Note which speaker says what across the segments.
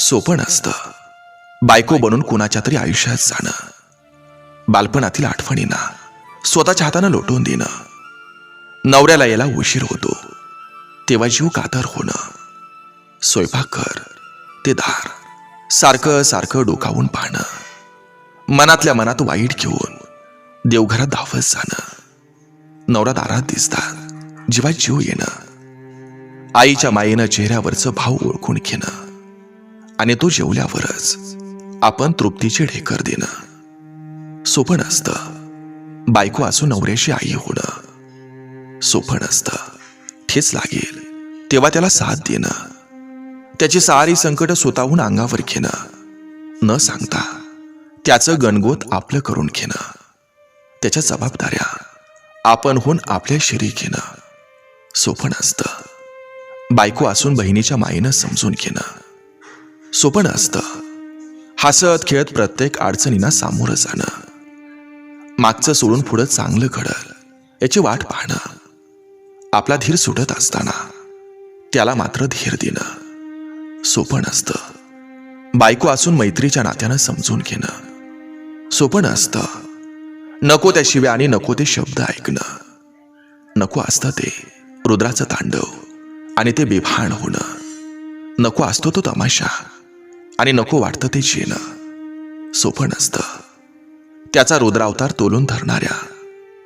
Speaker 1: सोपं नसतं. बायको बनून कुणाच्या तरी आयुष्यात जाणं. बालपणातील आठवणींना स्वतःच्या हातानं लोटून देणं. नवऱ्याला यायला उशीर होतो. तेव्हा जीव कातर होणं. स्वयंपाक कर ते दार सारखं सारखं डोकावून पाहणं. मनातल्या मनात वाईट घेऊन देवघरात धावत जाणं. नवरा दारात दिसतात जीवात जीव येणं. आईच्या मायेनं चेहऱ्यावरचं भाव ओळखून घेणं. आणि तो जेवल्यावरच आपण तृप्तीचे ढेकर देणं सोपण असतं बायको असून नवऱ्याशी आई होणं सोपण असतं ठेच लागेल. तेव्हा त्याला साथ देणं त्याची सारी संकट स्वतःहून अंगावर घेणं न सांगता त्याचं गणगोत आपलं करून घेणं. त्याच्या जबाबदाऱ्या आपणहून आपल्या शिरी घेणं सोपण असतं बायको असून बहिणीच्या मायेनं समजून घेणं. सोपं असतं हसत खेळत प्रत्येक अडचणींना सामोरं जाणं. मागचं सोडून पुढं चांगलं घडल याची वाट पाहणं. आपला धीर सुटत असताना त्याला मात्र धीर देणं. सोपण असतं बायको असून मैत्रीच्या नात्यानं समजून घेणं. सोपण असतं नको त्या शिव्या आणि नको ते शब्द ऐकणं. नको असतं ते रुद्राचं तांडव आणि ते बेभान होणं. नको असतो तो तमाशा. आणि नको वाटतं ते जेणं. सोपं नसतं. त्याचा रुद्रावतार तोलून धरणाऱ्या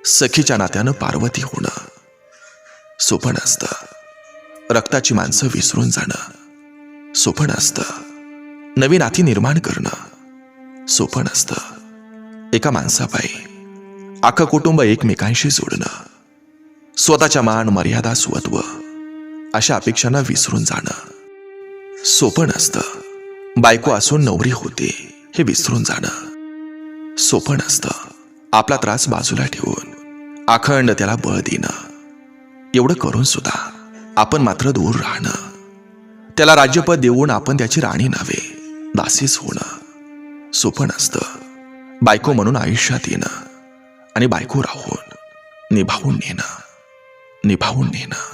Speaker 1: सखीच्या नात्यानं पार्वती होणं. सोपं नसतं. रक्ताची माणसं विसरून जाणं. सोपं नसतं. नवीन नाती निर्माण करणं. सोपं नसतं. एका माणसापायी आखं कुटुंब एकमेकांशी जोडणं स्वतःच्या मान मर्यादा स्वत्व अशा अपेक्षांना विसरून जाणं. सोपं नसतं. बायको असून नवरी होते हे विसरून जाणं. सोपं नसतं. आपला त्रास बाजूला ठेवून अखंड त्याला बळ देणं. एवढं करून सुद्धा आपण मात्र दूर राहणं. त्याला राज्यपद देऊन आपण त्याची राणी नव्हे दासीच होणं. सोपं नसतं. बायको म्हणून आयुष्यात येणं आणि बायको राहून निभावून नेणं. निभावून नेणं.